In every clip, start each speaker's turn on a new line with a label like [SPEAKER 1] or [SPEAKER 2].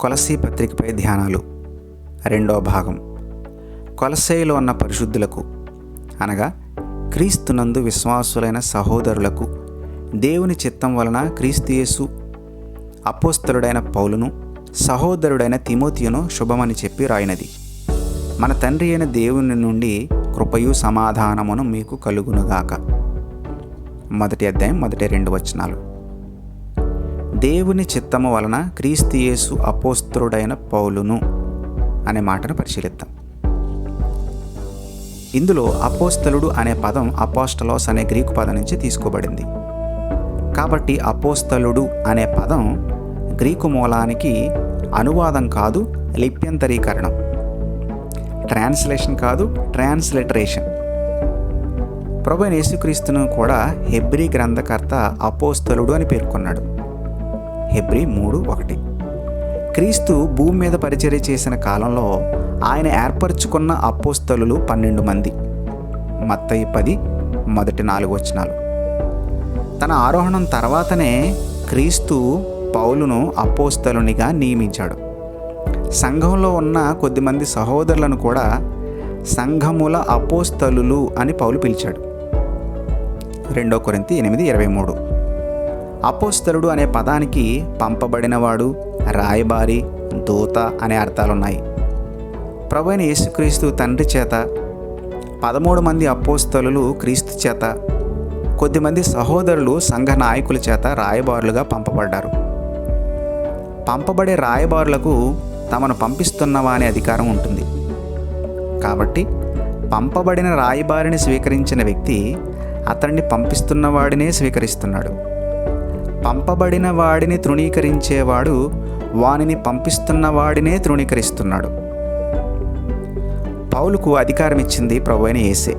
[SPEAKER 1] కొలసీ పత్రికపై ధ్యానాలు. రెండో భాగం. కొలసేలో ఉన్న పరిశుద్ధులకు అనగా క్రీస్తునందు విశ్వాసులైన సహోదరులకు దేవుని చిత్తం వలన క్రీస్తుయేసు అపోస్తలుడైన పౌలును సహోదరుడైన తిమోతియును శుభమని చెప్పి రాయినది. మన తండ్రి అయిన దేవుని నుండి కృపయు సమాధానమును మీకు కలుగునుగాక. మొదటి అధ్యాయం మొదటి రెండు వచనాలు. దేవుని చిత్తము వలన క్రీస్తుయేసు అపోస్తలుడైన పౌలును అనే మాటను పరిశీలిద్దాం. ఇందులో అపోస్తలుడు అనే పదం అపోస్టలోస్ అనే గ్రీకు పదం నుంచి తీసుకోబడింది. కాబట్టి అపోస్తలుడు అనే పదం గ్రీకు మూలానికి అనువాదం కాదు లిప్యంతరీకరణం. ట్రాన్స్లేషన్ కాదు ట్రాన్స్లిటరేషన్. ప్రభు యేసుక్రీస్తును కూడా హెబ్రీ గ్రంథకర్త అపోస్తలుడు అని పేర్కొన్నాడు. హెబ్రి మూడు ఒకటి. క్రీస్తు భూమి మీద పరిచర్య చేసిన కాలంలో ఆయన ఏర్పరచుకున్న అపోస్తలు పన్నెండు మంది. మత్తయి పది మొదటి నాలుగు వచనాలు. తన ఆరోహణం తర్వాతనే క్రీస్తు పౌలును అపోస్తలునిగా నియమించాడు. సంఘంలో ఉన్న కొద్దిమంది సహోదరులను కూడా సంఘముల అపోస్తలులు అని పౌలు పిలిచాడు. రెండో కొరింతి ఎనిమిది ఇరవై మూడు. అపోస్తలుడు అనే పదానికి పంపబడినవాడు రాయబారి దూత అనే అర్థాలున్నాయి. ప్రభు అయిన యేసుక్రీస్తు తండ్రి చేత పదమూడు మంది అపోస్తలు క్రీస్తు చేత కొద్దిమంది సహోదరులు సంఘ నాయకుల చేత రాయబారులుగా పంపబడ్డారు. పంపబడే రాయబారులకు తమను పంపిస్తున్నవా అనే అధికారం ఉంటుంది. కాబట్టి పంపబడిన రాయబారిని స్వీకరించిన వ్యక్తి అతన్ని పంపిస్తున్న వాడినే స్వీకరిస్తున్నాడు. పంపబడిన వాడిని తృణీకరించేవాడు వానిని పంపిస్తున్న వాడినే తృణీకరిస్తున్నాడు. పౌలుకు అధికారం ఇచ్చింది ప్రభు అయిన ఏసే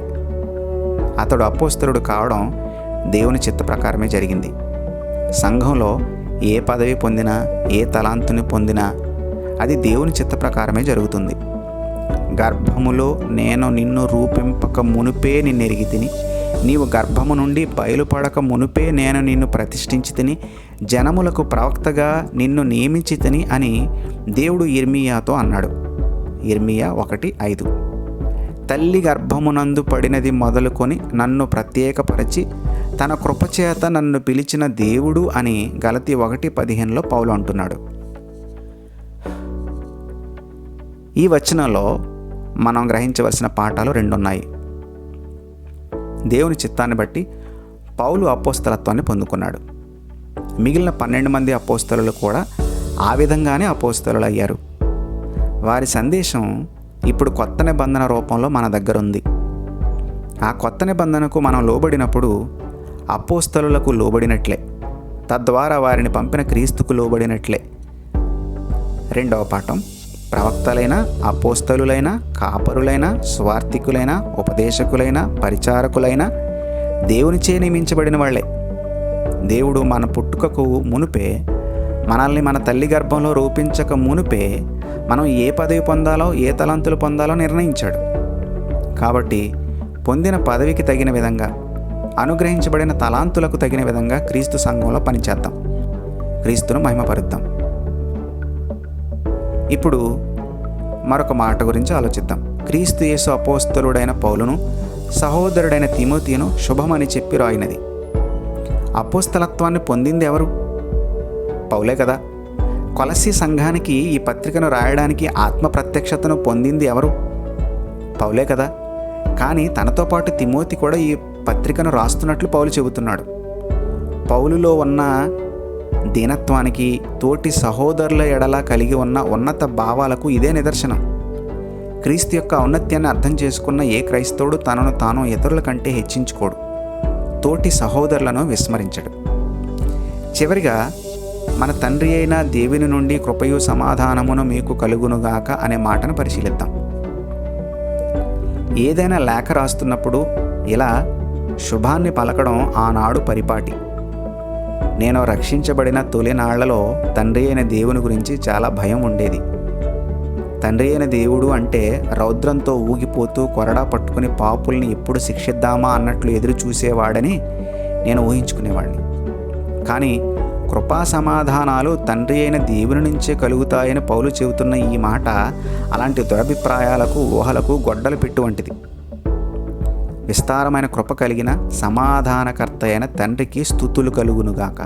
[SPEAKER 1] అతడు అపోస్తరుడు కావడం దేవుని చిత్త ప్రకారమే జరిగింది. సంఘంలో ఏ పదవి పొందినా ఏ తలాంతుని పొందినా అది దేవుని చిత్త ప్రకారమే జరుగుతుంది. గర్భములో నేను నిన్ను రూపింపక మునుపే నిన్నెరిగి తిని నీవు గర్భము నుండి బయలుపడక మునుపే నేను నిన్ను ప్రతిష్ఠించి తిని జనములకు ప్రవక్తగా నిన్ను నియమించి తిని అని దేవుడు ఇర్మియాతో అన్నాడు. ఇర్మియా ఒకటి ఐదు. తల్లి గర్భమునందు పడినది మొదలుకొని నన్ను ప్రత్యేకపరచి తన కృపచేత నన్ను పిలిచిన దేవుడు అని గలతి ఒకటి పదిహేనులో పౌలు అంటున్నాడు. ఈ వచనంలో మనం గ్రహించవలసిన పాఠాలు రెండున్నాయి. దేవుని చిత్తాన్ని బట్టి పౌలు అపోస్తలత్వాన్ని పొందుకున్నాడు. మిగిలిన పన్నెండు మంది అపోస్తలు కూడా ఆ విధంగానే అపోస్తలు అయ్యారు వారి సందేశం ఇప్పుడు కొత్త నిబంధన రూపంలో మన దగ్గర ఉంది ఆ కొత్త నిబంధనకు మనం లోబడినప్పుడు అపోస్తలులకు లోబడినట్లే. తద్వారా వారిని పంపిన క్రీస్తుకు లోబడినట్లే. రెండవ పాఠం. ప్రవక్తలైన అపోస్తలులైన కాపరులైన స్వార్థికులైన ఉపదేశకులైన పరిచారకులైన దేవునిచే నియమించబడిన వాళ్ళే. దేవుడు మన పుట్టుకకు మునుపే మనల్ని మన తల్లి గర్భంలో రూపించక మునుపే మనం ఏ పదవి పొందాలో ఏ తలంతులు పొందాలో నిర్ణయించాడు. కాబట్టి పొందిన పదవికి తగిన విధంగా అనుగ్రహించబడిన తలాంతులకు తగిన విధంగా క్రీస్తు సంఘంలో పనిచేద్దాం. క్రీస్తును మహిమపరుద్దాం. ఇప్పుడు మరొక మాట గురించి ఆలోచిద్దాం. క్రీస్తు యేసు అపోస్తలుడైన పౌలును సహోదరుడైన తిమోతిను శుభమని చెప్పి రాయినది. అపోస్తలత్వాన్ని పొందింది ఎవరు? పౌలే కదా. కొలసి సంఘానికి ఈ పత్రికను రాయడానికి ఆత్మ ప్రత్యక్షతను పొందింది ఎవరు? పౌలే కదా. కానీ తనతో పాటు తిమోతి కూడా ఈ పత్రికను రాస్తున్నట్లు పౌలు చెబుతున్నాడు. పౌలులో ఉన్న దీనత్వానికి తోటి సహోదరుల ఎడల కలిగి ఉన్న ఉన్నత భావాలకు ఇదే నిదర్శనం. క్రీస్తు యొక్క ఔన్నత్యాన్ని అర్థం చేసుకున్న ఏ క్రైస్తవుడు తనను తాను ఇతరుల కంటే హెచ్చించుకోడు. తోటి సహోదరులను విస్మరించడు. చివరిగా మన తండ్రి అయిన దేవుని నుండి కృపయు సమాధానమును మీకు కలుగునుగాక అనే మాటను పరిశీలిద్దాం. ఏదైనా లేఖ రాస్తున్నప్పుడు ఇలా శుభాన్ని పలకడం ఆనాడు పరిపాటి. నేను రక్షించబడిన తొలినాళ్ళలో తండ్రి అయిన దేవుని గురించి చాలా భయం ఉండేది. తండ్రి అయిన దేవుడు అంటే రౌద్రంతో ఊగిపోతూ కొరడా పట్టుకుని పాపుల్ని ఎప్పుడు శిక్షిద్దామా అన్నట్లు ఎదురు చూసేవాడని నేను ఊహించుకునేవాడిని కానీ కృపా సమాధానాలు తండ్రి అయిన దేవుని నుంచే కలుగుతాయని పౌలు చెబుతున్న ఈ మాట అలాంటి దురభిప్రాయాలకు ఊహలకు గొడ్డలు పెట్టు వంటిది. విస్తారమైన కృప కలిగిన సమాధానకర్త అయిన తండ్రికి స్థుతులు కలుగునుగాక.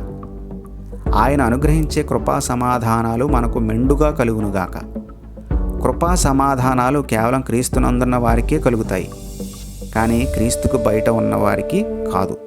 [SPEAKER 1] ఆయన అనుగ్రహించే కృపా సమాధానాలు మనకు మెండుగా కలుగునుగాక. కృపా సమాధానాలు కేవలం క్రీస్తునందున్న వారికే కలుగుతాయి. కానీ క్రీస్తుకు బయట ఉన్నవారికి కాదు.